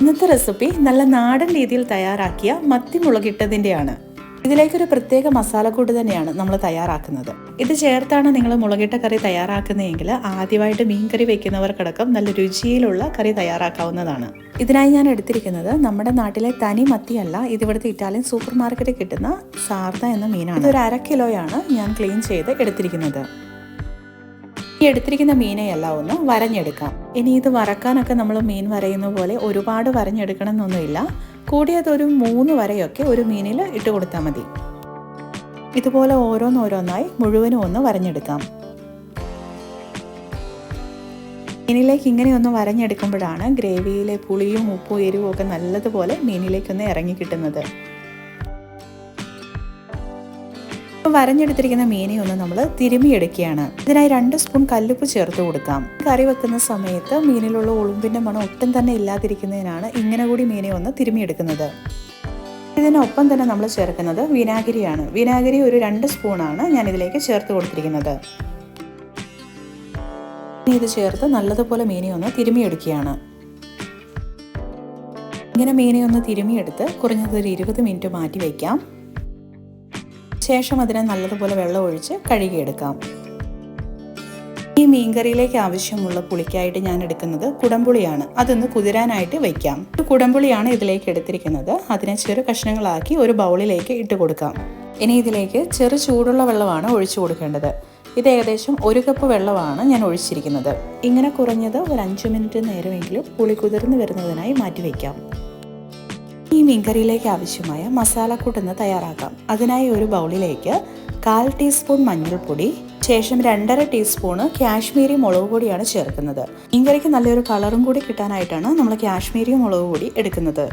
ഇന്നത്തെ റെസിപ്പി നല്ല നാടൻ രീതിയിൽ തയ്യാറാക്കിയ മത്തി മുളകിട്ടതിന്റെയാണ്. ഇതിലേക്കൊരു പ്രത്യേക മസാലക്കൂട്ട് തന്നെയാണ് നമ്മൾ തയ്യാറാക്കുന്നത്. ഇത് ചേർത്താണ് നിങ്ങൾ മുളകിട്ട കറി തയ്യാറാക്കുന്നതെങ്കിൽ ആദ്യമായിട്ട് മീൻ കറി വെക്കുന്നവർക്കടക്കം നല്ല രുചിയിലുള്ള കറി തയ്യാറാക്കാവുന്നതാണ്. ഇതിനായി ഞാൻ എടുത്തിരിക്കുന്നത് നമ്മുടെ നാട്ടിലെ തനി മത്തിയല്ല ഇത് ഇവിടുത്തെ ഇറ്റാലിയൻ സൂപ്പർ മാർക്കറ്റിൽ കിട്ടുന്ന സാർദ എന്ന മീനാണ്. ഇതൊരു അര കിലോയാണ് ഞാൻ ക്ലീൻ ചെയ്ത് എടുത്തിരിക്കുന്നത്. ഈ എടുത്തിരിക്കുന്ന മീനെയെല്ലാം ഒന്ന് വരഞ്ഞെടുക്കാം. ഇനി ഇത് വറക്കാനൊക്കെ നമ്മൾ മീൻ വരയുന്ന പോലെ ഒരുപാട് വരഞ്ഞെടുക്കണം എന്നൊന്നുമില്ല കൂടിയതൊരു മൂന്ന് വരയൊക്കെ ഒരു മീനിൽ ഇട്ട് കൊടുത്താൽ മതി. ഇതുപോലെ ഓരോന്നോരോന്നായി മുഴുവനും ഒന്ന് വരഞ്ഞെടുക്കാം. മീനിലേക്ക് ഇങ്ങനെ ഒന്ന് വരഞ്ഞെടുക്കുമ്പോഴാണ് ഗ്രേവിയിലെ പുളിയും ഉപ്പും എരിവും ഒക്കെ നല്ലതുപോലെ മീനിലേക്കൊന്ന് ഇറങ്ങി കിട്ടുന്നത്. വരഞ്ഞെടുത്തിരിക്കുന്ന മീനെ ഒന്ന് നമ്മൾ തിരുമിയെടുക്കുകയാണ് ഇതിനായി രണ്ട് സ്പൂൺ കല്ലുപ്പ് ചേർത്ത് കൊടുക്കാം. കറി വെക്കുന്ന സമയത്ത് മീനിലുള്ള ഉളുമ്പിന്റെ മണം ഒട്ടും തന്നെ ഇല്ലാതിരിക്കുന്നതിനാണ് ഇങ്ങനെ കൂടി മീനെ ഒന്ന് തിരുമിയെടുക്കുന്നത് ഇതിനൊപ്പം തന്നെ നമ്മൾ ചേർക്കുന്നത് വിനാഗിരിയാണ്. വിനാഗിരി ഒരു രണ്ട് സ്പൂണാണ് ഞാൻ ഇതിലേക്ക് ചേർത്ത് കൊടുത്തിരിക്കുന്നത്. ഇത് ചേർത്ത് നല്ലതുപോലെ മീനെ ഒന്ന് തിരുമിയെടുക്കുകയാണ് ഇങ്ങനെ മീനെ ഒന്ന് തിരുമിയെടുത്ത് കുറഞ്ഞത് ഒരു ഇരുപത് മിനിറ്റ് മാറ്റി വയ്ക്കാം ശേഷം അതിനെ നല്ലതുപോലെ വെള്ളം ഒഴിച്ച് കഴുകിയെടുക്കാം. ഈ മീൻകറിയിലേക്ക് ആവശ്യമുള്ള പുളിക്കായിട്ട് ഞാൻ എടുക്കുന്നത് കുടംപുളിയാണ്. അതൊന്ന് കുതിരാനായിട്ട് വയ്ക്കാം കുടംപുളിയാണ് ഇതിലേക്ക് എടുത്തിരിക്കുന്നത്. അതിനെ ചെറു കഷ്ണങ്ങളാക്കി ഒരു ബൗളിലേക്ക് ഇട്ട് കൊടുക്കാം. ഇനി ഇതിലേക്ക് ചെറു ചൂടുള്ള വെള്ളമാണ് ഒഴിച്ചു കൊടുക്കേണ്ടത്. ഇത് ഏകദേശം ഒരു കപ്പ് വെള്ളമാണ് ഞാൻ ഒഴിച്ചിരിക്കുന്നത്. ഇങ്ങനെ കുറഞ്ഞത് ഒരു അഞ്ച് മിനിറ്റ് നേരമെങ്കിലും പുളി കുതിർന്ന് വരുന്നതിനായി മാറ്റി വയ്ക്കാം മീൻകറിയിലേക്ക് ആവശ്യമായ മസാലക്കൂട്ടെന്ന് തയ്യാറാക്കാം. അതിനായി ഒരു ബൗളിലേക്ക് കാൽ ടീസ്പൂൺ മഞ്ഞൾപ്പൊടി ശേഷം രണ്ടര ടീസ്പൂണ് കാശ്മീരി മുളക് പൊടിയാണ് ചേർക്കുന്നത്. മീൻകറിക്ക് നല്ലൊരു കളറും കൂടി കിട്ടാനായിട്ടാണ് നമ്മൾ കാശ്മീരി മുളക് പൊടി എടുക്കുന്നത്.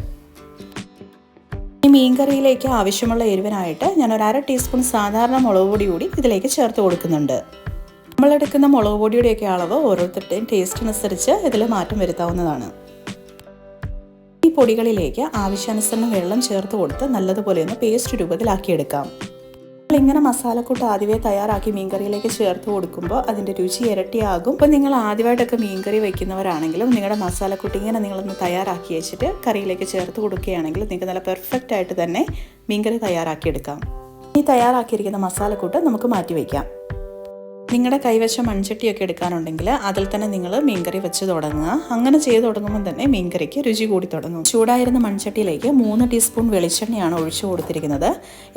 ഈ മീൻകറിയിലേക്ക് ആവശ്യമുള്ള എരിവിനായിട്ട് ഞാൻ ഒരു അര ടീസ്പൂൺ സാധാരണ മുളക് പൊടി കൂടി ഇതിലേക്ക് ചേർത്ത് കൊടുക്കുന്നുണ്ട്. നമ്മളെടുക്കുന്ന മുളക് പൊടിയുടെയൊക്കെ അളവ് ഓരോരുത്തരുടെയും ടേസ്റ്റിനനുസരിച്ച് ഇതിൽ മാറ്റം വരുത്താവുന്നതാണ്. പൊടികളിലേക്ക് ആവശ്യാനുസരണം വെള്ളം ചേർത്ത് കൊടുത്ത് നല്ലതുപോലെ ഒന്ന് പേസ്റ്റ് രൂപത്തിലാക്കിയെടുക്കാം. ഇങ്ങനെ മസാലക്കൂട്ട് ആദ്യമേ തയ്യാറാക്കി മീൻകറിയിലേക്ക് ചേർത്ത് കൊടുക്കുമ്പോൾ അതിന്റെ രുചി ഇരട്ടിയാകും. ഇപ്പോൾ നിങ്ങൾ ആദ്യമായിട്ടൊക്കെ മീൻകറി വയ്ക്കുന്നവരാണെങ്കിലും നിങ്ങളുടെ മസാലക്കൂട്ട് ഇങ്ങനെ നിങ്ങളൊന്ന് തയ്യാറാക്കി വെച്ചിട്ട് കറിയിലേക്ക് ചേർത്ത് കൊടുക്കുകയാണെങ്കിൽ നിങ്ങൾക്ക് നല്ല പെർഫെക്റ്റ് ആയിട്ട് തന്നെ മീൻകറി തയ്യാറാക്കിയെടുക്കാം. ഈ തയ്യാറാക്കിയിരിക്കുന്ന മസാലക്കൂട്ട് നമുക്ക് മാറ്റി വയ്ക്കാം. നിങ്ങളുടെ കൈവശം മൺചട്ടിയൊക്കെ എടുക്കാനുണ്ടെങ്കിൽ അതിൽ തന്നെ നിങ്ങൾ മീൻകറി വെച്ച് തുടങ്ങുക. അങ്ങനെ ചെയ്ത് തുടങ്ങുമ്പോൾ തന്നെ മീൻകറിക്ക് രുചി കൂടി തുടങ്ങും. ചൂടായിരുന്ന മൺചട്ടിയിലേക്ക് മൂന്ന് ടീസ്പൂൺ വെളിച്ചെണ്ണയാണ് ഒഴിച്ചു കൊടുത്തിരിക്കുന്നത്.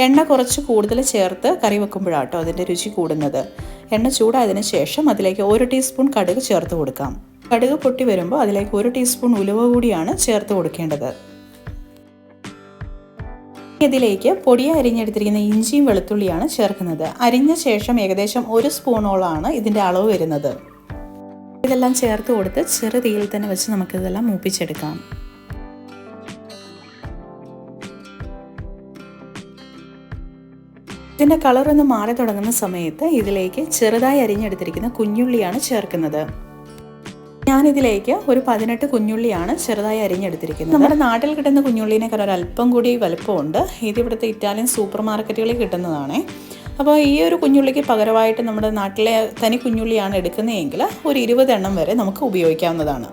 എണ്ണ കുറച്ച് കൂടുതൽ ചേർത്ത് കറി വെക്കുമ്പോഴാട്ടോ അതിന്റെ രുചി കൂടുന്നത്. എണ്ണ ചൂടായതിനു ശേഷം അതിലേക്ക് ഒരു ടീസ്പൂൺ കടുക് ചേർത്ത് കൊടുക്കാം. കടുക് പൊട്ടി വരുമ്പോൾ അതിലേക്ക് ഒരു ടീസ്പൂൺ ഉലുവ കൂടിയാണ് ചേർത്ത് കൊടുക്കേണ്ടത്. ഇതിലേക്ക് പൊടിയെ അരിഞ്ഞെടുത്തിരിക്കുന്ന ഇഞ്ചിയും വെളുത്തുള്ളിയാണ് ചേർക്കുന്നത്. അരിഞ്ഞ ശേഷം ഏകദേശം ഒരു സ്പൂണോളാണ് ഇതിന്റെ അളവ് വരുന്നത്. ഇതെല്ലാം ചേർത്ത് കൊടുത്ത് ചെറു തീയിൽ തന്നെ വെച്ച് നമുക്കിതെല്ലാം മൂപ്പിച്ചെടുക്കാം. ഇതിന്റെ കളറൊന്ന് മാറി തുടങ്ങുന്ന സമയത്ത് ഇതിലേക്ക് ചെറുതായി അരിഞ്ഞെടുത്തിരിക്കുന്ന കുഞ്ഞുള്ളിയാണ് ചേർക്കുന്നത്. ഞാനിതിലേക്ക് ഒരു പതിനെട്ട് കുഞ്ഞുള്ളിയാണ് ചെറുതായി അരിഞ്ഞെടുത്തിരിക്കുന്നത്. നമ്മുടെ നാട്ടിൽ കിട്ടുന്ന കുഞ്ഞുള്ളിനേക്കാൾ ഒരു അല്പം കൂടി വലുപ്പമുണ്ട്. ഇത് ഇവിടുത്തെ ഇറ്റാലിയൻ സൂപ്പർ മാർക്കറ്റുകളിൽ കിട്ടുന്നതാണ്. അപ്പോൾ ഈ ഒരു കുഞ്ഞുള്ളിക്ക് പകരമായിട്ട് നമ്മുടെ നാട്ടിലെ തനി കുഞ്ഞുള്ളിയാണ് എടുക്കുന്നതെങ്കിൽ ഒരു ഇരുപത് എണ്ണം വരെ നമുക്ക് ഉപയോഗിക്കാവുന്നതാണ്.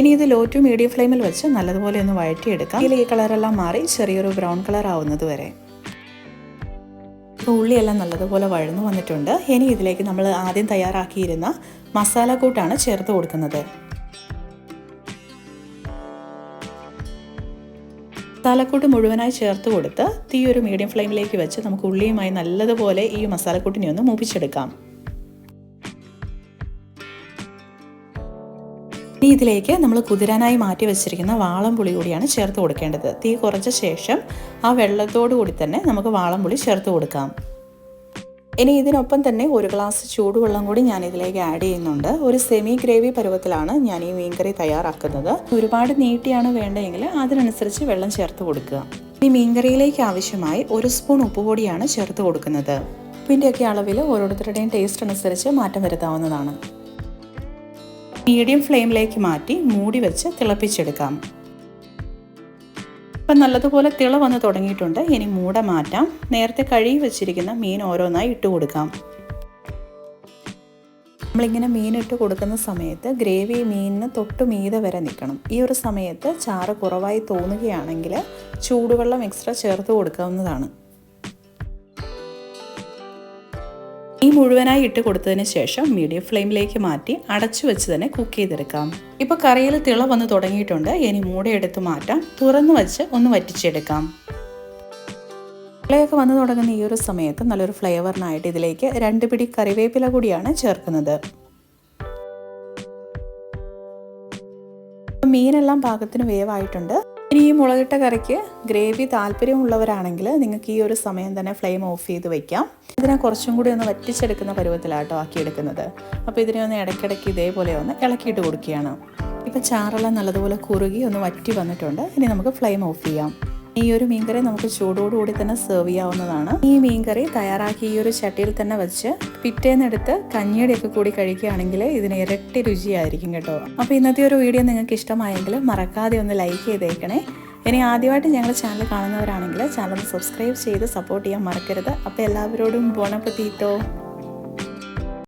ഇനി ഇത് ലോ ടു മീഡിയം ഫ്ലെയിമിൽ വെച്ച് നല്ലതുപോലെ ഒന്ന് വഴറ്റിയെടുക്കാം. ഇതിൽ ഈ കളറെല്ലാം മാറി ചെറിയൊരു ബ്രൗൺ കളർ ആവുന്നത് വരെ. ഉള്ളിയെല്ലാം നല്ലതുപോലെ വഴന്നു വന്നിട്ടുണ്ട്. ഇനി ഇതിലേക്ക് നമ്മൾ ആദ്യം തയ്യാറാക്കിയിരുന്ന മസാലക്കൂട്ടാണ് ചേർത്ത് കൊടുക്കുന്നത്. മസാലക്കൂട്ട് മുഴുവനായി ചേർത്ത് കൊടുത്ത് തീ ഒരു മീഡിയം ഫ്ലെയിമിലേക്ക് വെച്ച് നമുക്ക് ഉള്ളിയുമായി നല്ലതുപോലെ ഈ മസാലക്കൂട്ടിനെ ഒന്ന് മൂപ്പിച്ചെടുക്കാം. ഇനി ഇതിലേക്ക് നമ്മൾ കുതിരാനായി മാറ്റി വെച്ചിരിക്കുന്ന വാളം പുളി കൂടിയാണ് ചേർത്ത് കൊടുക്കേണ്ടത്. തീ കുറച്ച ശേഷം ആ വെള്ളത്തോടു കൂടി തന്നെ നമുക്ക് വാളം പുളി ചേർത്ത് കൊടുക്കാം. ഇനി ഇതിനൊപ്പം തന്നെ ഒരു ഗ്ലാസ് ചൂടുവെള്ളം കൂടി ഞാൻ ഇതിലേക്ക് ആഡ് ചെയ്യുന്നുണ്ട്. ഒരു സെമി ഗ്രേവി പരുവത്തിലാണ് ഞാൻ ഈ മീൻകറി തയ്യാറാക്കുന്നത്. ഒരുപാട് നീട്ടിയാണ് വേണ്ടതെങ്കിൽ അതിനനുസരിച്ച് വെള്ളം ചേർത്ത് കൊടുക്കുക. ഇനി മീൻകറിയിലേക്ക് ആവശ്യമായി ഒരു സ്പൂൺ ഉപ്പുപൊടിയാണ് ചേർത്ത് കൊടുക്കുന്നത്. ഉപ്പിന്റെയൊക്കെ അളവിൽ ഓരോരുത്തരുടെയും ടേസ്റ്റ് അനുസരിച്ച് മാറ്റം വരുത്താവുന്നതാണ്. മീഡിയം ഫ്ലെയിമിലേക്ക് മാറ്റി മൂടി വെച്ച് തിളപ്പിച്ചെടുക്കാം. ഇപ്പം നല്ലതുപോലെ തിള വന്ന് തുടങ്ങിയിട്ടുണ്ട്. ഇനി മൂട മാറ്റാം. നേരത്തെ കഴുകി വെച്ചിരിക്കുന്ന മീൻ ഓരോന്നായി ഇട്ട് കൊടുക്കാം. നമ്മളിങ്ങനെ മീനിട്ട് കൊടുക്കുന്ന സമയത്ത് ഗ്രേവി മീനിന് തൊട്ട് മീതെ വരെ നിൽക്കണം. ഈ ഒരു സമയത്ത് ചാറ് കുറവായി തോന്നുകയാണെങ്കിൽ ചൂടുവെള്ളം എക്സ്ട്രാ ചേർത്ത് കൊടുക്കാവുന്നതാണ്. മുഴുവനായി ഇട്ട് കൊടുത്തതിന് ശേഷം മീഡിയം ഫ്ലെയിമിലേക്ക് മാറ്റി അടച്ചു വെച്ച് തന്നെ കുക്ക് ചെയ്തെടുക്കാം. ഇപ്പൊ കറിയിൽ തിള വന്ന് തുടങ്ങിയിട്ടുണ്ട്. ഇനി മൂടയെടുത്ത് മാറ്റാം. തുറന്നു വെച്ച് ഒന്ന് വറ്റിച്ചെടുക്കാം. തിളയൊക്കെ വന്നു തുടങ്ങുന്ന ഈ ഒരു സമയത്ത് നല്ലൊരു ഫ്ലേവറിനായിട്ട് ഇതിലേക്ക് രണ്ട് പിടി കറിവേപ്പില കൂടിയാണ് ചേർക്കുന്നത്. മീനെല്ലാം പാകത്തിന് വേവായിട്ടുണ്ട്. ഇനി ഈ മുളകിട്ട കറിക്ക് ഗ്രേവി താല്പര്യമുള്ളവരാണെങ്കിൽ നിങ്ങൾക്ക് ഈ ഒരു സമയം തന്നെ ഫ്ലെയിം ഓഫ് ചെയ്ത് വെക്കാം. ഇതിനെ കുറച്ചും കൂടി ഒന്ന് വറ്റിച്ചെടുക്കുന്ന പരുവത്തിലാട്ടോ ആക്കിയെടുക്കുന്നത്. അപ്പോൾ ഇതിനെ ഒന്ന് ഇടയ്ക്കിടയ്ക്ക് ഇതേപോലെ ഒന്ന് ഇളക്കിയിട്ട് കൊടുക്കുകയാണ്. ഇപ്പം ചാറെല്ലാം നല്ലതുപോലെ കുറുകി ഒന്ന് വറ്റി വന്നിട്ടുണ്ട്. ഇനി നമുക്ക് ഫ്ലെയിം ഓഫ് ചെയ്യാം. ഈ ഒരു മീൻകറി നമുക്ക് ചൂടോടുകൂടി തന്നെ സെർവ് ചെയ്യാവുന്നതാണ്. ഈ മീൻകറി തയ്യാറാക്കി ഈ ഒരു ചട്ടിയിൽ തന്നെ വെച്ച് പിറ്റേന്നെടുത്ത് കഞ്ഞിയുടെയൊക്കെ കൂടി കഴിക്കുകയാണെങ്കിൽ ഇതിന് ഇരട്ടി രുചിയായിരിക്കും കേട്ടോ. അപ്പോൾ ഇന്നത്തെ ഒരു വീഡിയോ നിങ്ങൾക്ക് ഇഷ്ടമായെങ്കിൽ മറക്കാതെ ഒന്ന് ലൈക്ക് ചെയ്തേക്കണേ. ഇനി ആദ്യമായിട്ട് ഞങ്ങളുടെ ചാനൽ കാണുന്നവരാണെങ്കിൽ ചാനൽ സബ്സ്ക്രൈബ് ചെയ്ത് സപ്പോർട്ട് ചെയ്യാൻ മറക്കരുത്. അപ്പോൾ എല്ലാവരോടും ബോണപ്പത്തീറ്റോ.